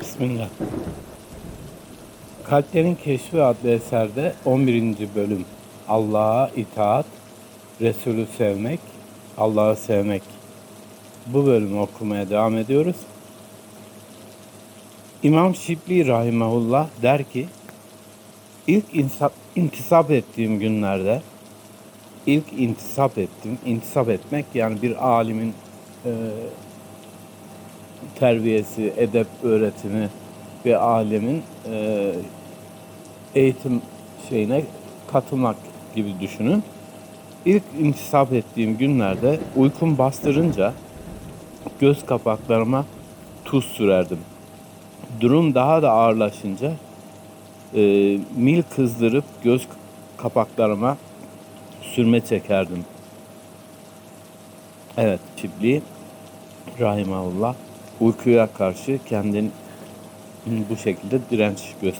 Bismillah. Kalplerin Keşfi adlı eserde 11. bölüm Allah'a itaat, Resulü sevmek, Allah'ı sevmek. Bu bölümü okumaya devam ediyoruz. İmam Şibli Rahimahullah der ki, ilk intisap ettiğim günlerde, ilk intisap ettim. İntisap etmek yani bir alimin e, terbiyesi, edep öğretimi ve alemin e, eğitim şeyine katılmak gibi düşünün. İlk intisap ettiğim günlerde uykum bastırınca göz kapaklarıma tuz sürerdim. Durum daha da ağırlaşınca e, mil kızdırıp göz kapaklarıma sürme çekerdim. Evet, Çibli Rahimahullah uykuya karşı kendini bu şekilde direnç göster.